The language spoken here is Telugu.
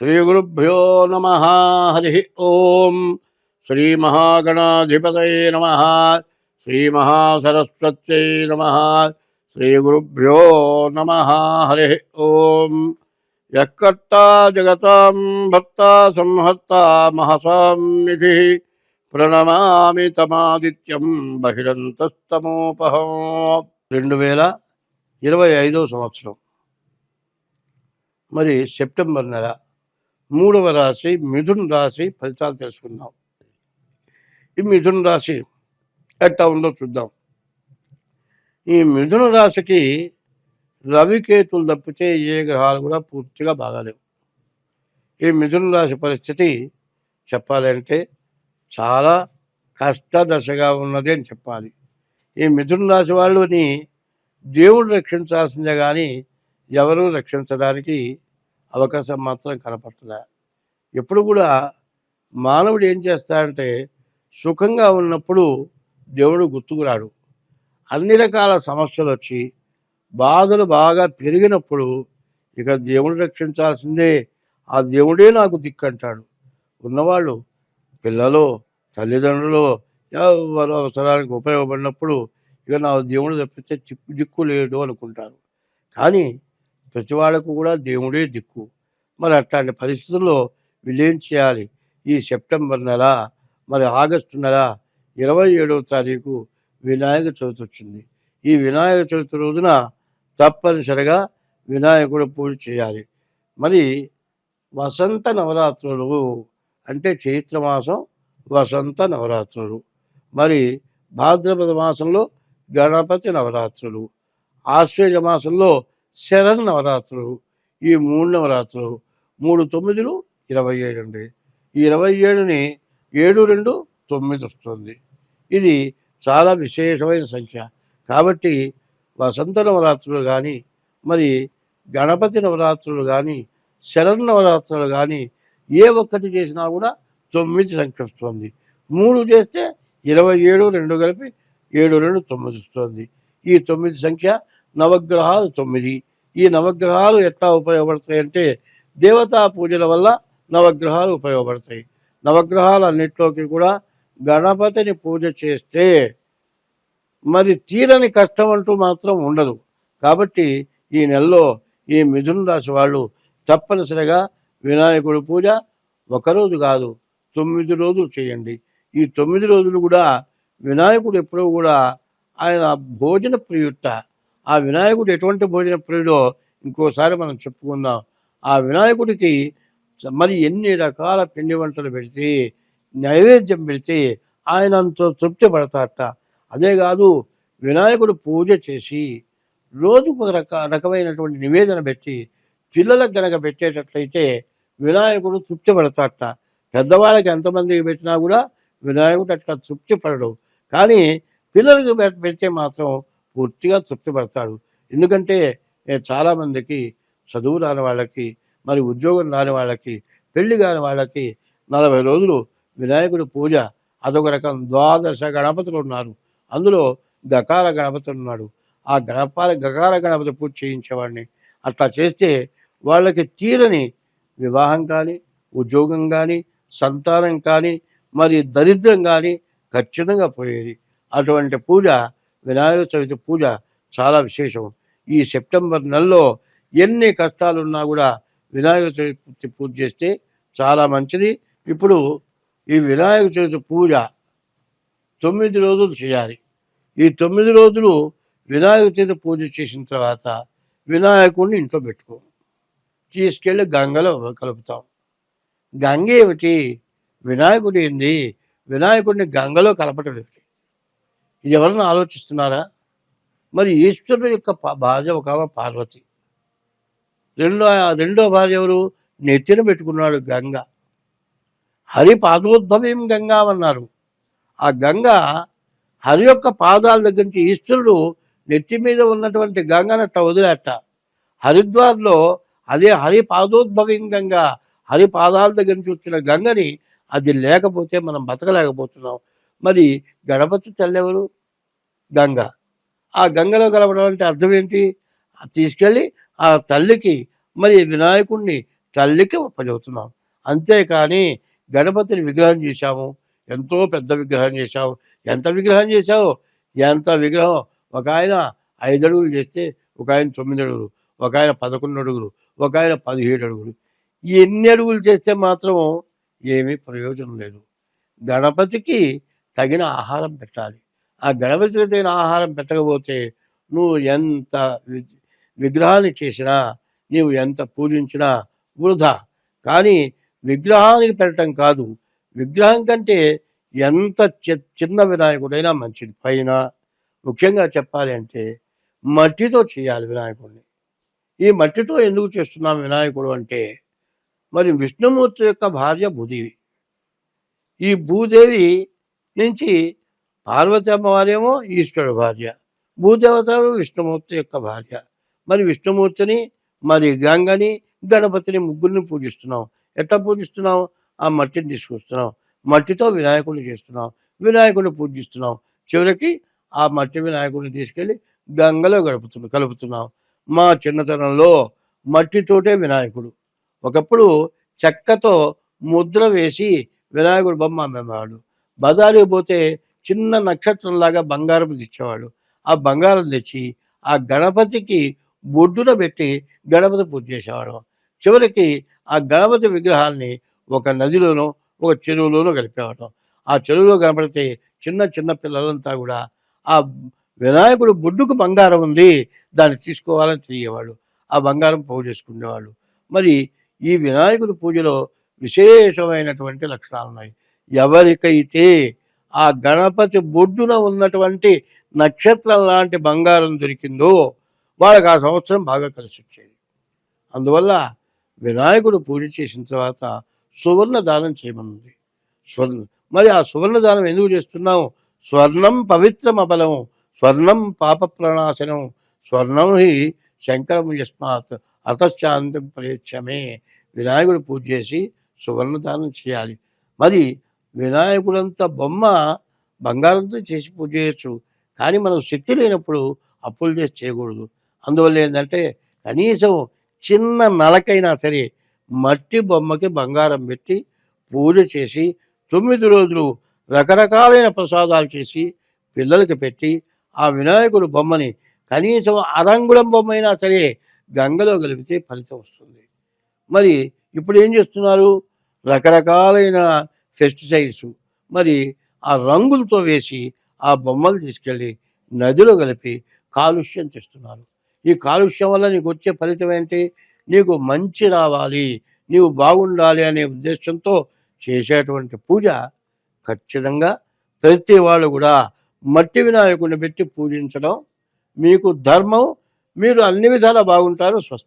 శ్రీగురుభ్యో నమ. హరి ఓం. శ్రీమహాగణాధిపతయే నమ. శ్రీమహాసరస్వత్యై నమ. శ్రీగురుభ్యో నమ. హరి ఓం. యకర్త జగతాం భర్త సంహర్త మహసాం నిధి ప్రణమామి తమాదిత్యం బహిరంతస్తమోపహం. రెండు వేల ఇరవై ఐదో సంవత్సరం. మరి సెప్టెంబర్ నెల. మూడవ రాశి మిథున్ రాశి ఫలితాలు తెలుసుకుందాం. ఈ మిథున్ రాశి ఎట్టా ఉందో చూద్దాం. ఈ మిథున రాశికి రవికేతులు తప్పితే ఏ గ్రహాలు కూడా పూర్తిగా బాగాలేవు. ఈ మిథున రాశి పరిస్థితి చెప్పాలంటే చాలా కష్టదశగా ఉన్నది అని చెప్పాలి. ఈ మిథున రాశి వాళ్ళని దేవుడు రక్షించాల్సిందే కానీ ఎవరు రక్షించడానికి అవకాశం మాత్రం కనపడలే ఎప్పుడు కూడా మానవుడు ఏం చేస్తాడంటే సుఖంగా ఉన్నప్పుడు దేవుడు గుర్తుకురాడు అన్ని రకాల సమస్యలు వచ్చి బాధలు బాగా పెరిగినప్పుడు ఇక దేవుడు రక్షించాల్సిందే ఆ దేవుడే నాకు దిక్కు అంటాడు. ఉన్నవాళ్ళు పిల్లలు తల్లిదండ్రులు ఎవరు అవసరానికి ఉపయోగపడినప్పుడు ఇక నా దేవుడు తప్పితే చిక్కు దిక్కు లేడు అనుకుంటారు. కానీ ప్రతి వాళ్ళకు కూడా దేవుడే దిక్కు. మరి అట్లాంటి పరిస్థితుల్లో వీళ్ళేం చేయాలి? ఈ సెప్టెంబర్ నెల మరి ఆగస్టు నెల ఇరవై ఏడవ తారీఖు వినాయక చవితి వచ్చింది. ఈ వినాయక చవితి రోజున తప్పనిసరిగా వినాయకుడు పూజ చేయాలి. మరి వసంత నవరాత్రులు అంటే చైత్రమాసం వసంత నవరాత్రులు. మరి భాద్రపద మాసంలో గణపతి నవరాత్రులు. ఆశ్వేజ మాసంలో శరణ్ నవరాత్రులు ఈ మూడు నవరాత్రులు మూడు తొమ్మిదిలు ఇరవై ఏడు అండి. ఈ ఇరవై ఏడుని ఏడు రెండు తొమ్మిది వస్తుంది. ఇది చాలా విశేషమైన సంఖ్య. కాబట్టి వసంత నవరాత్రులు కానీ మరి గణపతి నవరాత్రులు కానీ శరణ్ నవరాత్రులు కానీ ఏ ఒక్కటి చేసినా కూడా తొమ్మిది సంఖ్య వస్తుంది. మూడు చేస్తే ఇరవై ఏడు రెండు కలిపి ఏడు రెండు తొమ్మిది వస్తుంది. ఈ తొమ్మిది సంఖ్య నవగ్రహాలు తొమ్మిది. ఈ నవగ్రహాలు ఎట్లా ఉపయోగపడతాయి అంటే దేవతా పూజల వల్ల నవగ్రహాలు ఉపయోగపడతాయి. నవగ్రహాలన్నింటిలోకి కూడా గణపతిని పూజ చేస్తే మరి తీరని కష్టం అంటూ మాత్రం ఉండదు. కాబట్టి ఈ నెలలో ఈ మిథున రాశి వాళ్ళు తప్పనిసరిగా వినాయకుడి పూజ ఒకరోజు కాదు తొమ్మిది రోజులు చేయండి. ఈ తొమ్మిది రోజులు కూడా వినాయకుడు ఎప్పుడూ కూడా ఆయన భోజన ప్రియుట్ట ఆ వినాయకుడు ఎటువంటి భోజన ప్రియుడో ఇంకోసారి మనం చెప్పుకుందాం. ఆ వినాయకుడికి మరి ఎన్ని రకాల పిండి వంటలు పెడితే నైవేద్యం పెడితే ఆయన అంత తృప్తి పడతారట. అదే కాదు వినాయకుడు పూజ చేసి రోజుకు ఒక రక రకమైనటువంటి నివేదన పెట్టి పిల్లలకు గనక పెట్టేటట్లయితే వినాయకుడు తృప్తి పడతాడట పెద్దవాళ్ళకి ఎంతమందికి పెట్టినా కూడా వినాయకుడు అట్లా తృప్తి పడడు. కానీ పిల్లలకు పెడితే మాత్రం పూర్తిగా తృప్తిపడతాడు ఎందుకంటే చాలామందికి చదువు రాని వాళ్ళకి మరి ఉద్యోగం రాని వాళ్ళకి పెళ్ళి కాని వాళ్ళకి నలభై రోజులు వినాయకుడి పూజ అదొక రకం ద్వాదశ గణపతులు ఉన్నారు. అందులో గకాల గణపతి ఉన్నాడు. ఆ గణపాల గకాల గణపతి పూజ చేయించేవాడిని. అట్లా చేస్తే వాళ్ళకి తీరని వివాహం కానీ ఉద్యోగం కానీ సంతానం కానీ మరి దరిద్రం కానీ ఖచ్చితంగా పోయేది. అటువంటి పూజ వినాయక చవితి పూజ చాలా విశేషం. ఈ సెప్టెంబర్ నెలలో ఎన్ని కష్టాలున్నా కూడా వినాయక చవితి పూజ చేస్తే చాలా మంచిది. ఇప్పుడు ఈ వినాయక చవితి పూజ తొమ్మిది రోజులు చేయాలి. ఈ తొమ్మిది రోజులు వినాయక చవితి పూజ చేసిన తర్వాత వినాయకుడిని ఇంట్లో పెట్టుకో. తీసుకెళ్ళి గంగలో కలుపుతాం. గంగ ఏమిటి? వినాయకుడు ఏంది? వినాయకుడిని గంగలో కలపటం ఏమిటి? ఇది ఎవరైనా ఆలోచిస్తున్నారా? మరి ఈశ్వరుడు యొక్క భార్య ఒక ఆమె పార్వతి. రెండో రెండో భార్య ఎవరు? నెత్తిన పెట్టుకున్నాడు గంగ. హరి పాదోద్భవం గంగా అన్నారు. ఆ గంగ హరి యొక్క పాదాల దగ్గర నుంచి ఈశ్వరుడు నెత్తి మీద ఉన్నటువంటి గంగనట్ట అట్ట వదిలేట. హరిద్వార్లో అదే హరి పాదోద్భవం గంగ హరి పాదాల దగ్గర నుంచి వచ్చిన గంగని అది లేకపోతే మనం బతకలేకపోతున్నాం. మరి గణపతి తల్లెవరు? గంగ. ఆ గంగలో కలపడం అంటే అర్థం ఏంటి? తీసుకెళ్ళి ఆ తల్లికి మరి వినాయకుడిని తల్లికి ఒప్పజవుతున్నాం అంతేకాని గణపతిని విగ్రహం చేశాము. ఎంతో పెద్ద విగ్రహం చేశావు. ఎంత విగ్రహం చేశావు? ఎంత విగ్రహం? ఒక ఆయన ఐదు అడుగులు చేస్తే ఒక ఆయన తొమ్మిది అడుగులు ఒక ఆయన పదకొండు అడుగులు ఒక ఆయన పదిహేడు అడుగులు. ఎన్ని అడుగులు చేస్తే మాత్రం ఏమీ ప్రయోజనం లేదు. గణపతికి తగిన ఆహారం పెట్టాలి. ఆ గణపతికి తగిన ఆహారం పెట్టకపోతే నువ్వు ఎంత వి- విగ్రహాన్ని చేసినా నీవు ఎంత పూజించినా వృధా. కానీ విగ్రహానికి పెట్టడం కాదు. విగ్రహం కంటే ఎంత చి- చిన్న వినాయకుడైనా మంచిది. పైన ముఖ్యంగా చెప్పాలి అంటే మట్టితో చేయాలి వినాయకుడిని. ఈ మట్టితో ఎందుకు చేస్తున్నాం వినాయకుడు అంటే మరి విష్ణుమూర్తి యొక్క భార్య భూదేవి. ఈ భూదేవి నుంచి పార్వతి అమ్మవారేమో ఈశ్వరుడు భార్య భూదేవతలు విష్ణుమూర్తి యొక్క భార్య. మరి విష్ణుమూర్తిని మరి గంగని గణపతిని ముగ్గురిని పూజిస్తున్నాం. ఎట్లా పూజిస్తున్నాం? ఆ మట్టిని తీసుకొస్తున్నాం. మట్టితో వినాయకుడిని చేస్తున్నాం. వినాయకుడిని పూజిస్తున్నాం. చివరికి ఆ మట్టి వినాయకుడిని తీసుకెళ్ళి గంగలో గడుపుతున్నాం కలుపుతున్నాం. మా చిన్నతనంలో మట్టితోటే వినాయకుడు. ఒకప్పుడు చెక్కతో ముద్ర వేసి వినాయకుడు బొమ్మ అమ్మేవాడు. బజారుకి పోతే చిన్న నక్షత్రంలాగా బంగారం తెచ్చేవాడు ఆ బంగారం తెచ్చి ఆ గణపతికి బొడ్డున పెట్టి గణపతి పూజ చేసేవాడు చివరికి ఆ గణపతి విగ్రహాల్ని ఒక నదిలోనో ఒక చెరువులోనో కలిపేవాడు ఆ చెరువులో కనపడితే చిన్న చిన్న పిల్లలంతా కూడా ఆ వినాయకుడు బొడ్డుకు బంగారం ఉంది దాన్ని తీసుకోవాలని తిరిగేవాడు ఆ బంగారం పూజ చేసుకునేవాళ్ళు. మరి ఈ వినాయకుడి పూజలో విశేషమైనటువంటి లక్షణాలు ఉన్నాయి ఎవరికైతే ఆ గణపతి బొడ్డున ఉన్నటువంటి నక్షత్రం లాంటి బంగారం దొరికిందో వాళ్ళకి ఆ సంవత్సరం బాగా కలిసి వచ్చేది. అందువల్ల వినాయకుడు పూజ చేసిన తర్వాత సువర్ణ దానం చేయమన్నది స్వర్ణ మరి ఆ సువర్ణ దానం ఎందుకు చేస్తున్నాం? స్వర్ణం పవిత్రం అబలం స్వర్ణం పాప ప్రణాశనం స్వర్ణం హి శంకరం యస్మాత్ అతశ్చాంతం ప్రయచ్చమే వినాయకుడు పూజ చేసి సువర్ణ దానం చేయాలి. మరి వినాయకుడంత బొమ్మ బంగారంతో చేసి పూజ చేయొచ్చు. కానీ మనకు శక్తి లేనప్పుడు అప్పులు చేసి చేయకూడదు. అందువల్ల ఏంటంటే కనీసం చిన్న నలకైనా సరే మట్టి బొమ్మకి బంగారం పెట్టి పూజ చేసి తొమ్మిది రోజులు రకరకాలైన ప్రసాదాలు చేసి పిల్లలకి పెట్టి ఆ వినాయకుడు బొమ్మని కనీసం అరంగుళం బొమ్మ అయినా సరే గంగలో కలిపితే ఫలితం వస్తుంది. మరి ఇప్పుడు ఏం చేస్తున్నారు? రకరకాలైన పెస్టిసైడ్స్ మరి ఆ రంగులతో వేసి ఆ బొమ్మలు తీసుకెళ్ళి నదిలో కలిపి కాలుష్యం చేస్తున్నారు. ఈ కాలుష్యం వల్ల నీకు వచ్చే ఫలితం ఏంటి? నీకు మంచి రావాలి. నీవు బాగుండాలి అనే ఉద్దేశంతో చేసేటువంటి పూజ ఖచ్చితంగా ప్రతి వాళ్ళు కూడా మట్టి వినాయకుడిని పెట్టి పూజించడం మీకు ధర్మం మీరు అన్ని విధాలా బాగుంటారు స్వస్థ